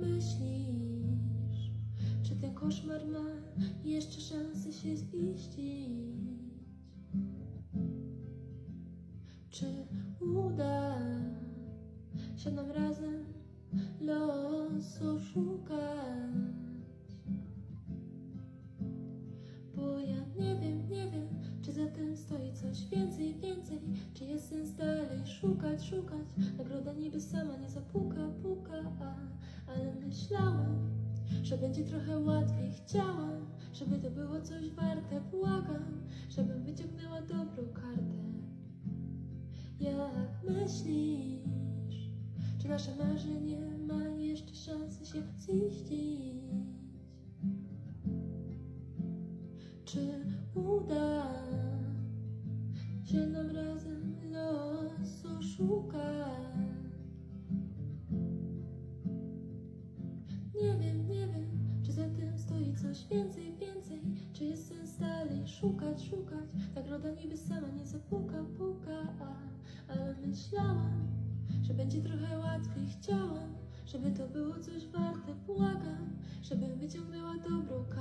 myślisz, czy ten koszmar ma jeszcze szansę się ziścić? Czy uda się nam razem los oszukać? Bo ja nie wiem, nie wiem, czy za tym stoi coś szukać, szukać. Nagroda niby sama nie zapuka, puka a, Ale myślałam, że będzie trochę łatwiej. Chciałam, żeby to było coś warte. Błagam, żebym wyciągnęła dobrą kartę. Jak myślisz, czy nasze marzenie ma jeszcze szansę się ziścić? Czy uda los oszukać? Nie wiem, nie wiem, czy za tym stoi coś więcej, więcej. Czy jest sens dalej szukać, szukać Nagroda niby sama nie zapuka, puka Ale myślałam, że będzie trochę łatwiej. Chciałam, żeby to było coś warte. Błagam, żebym wyciągnęła dobrą kartę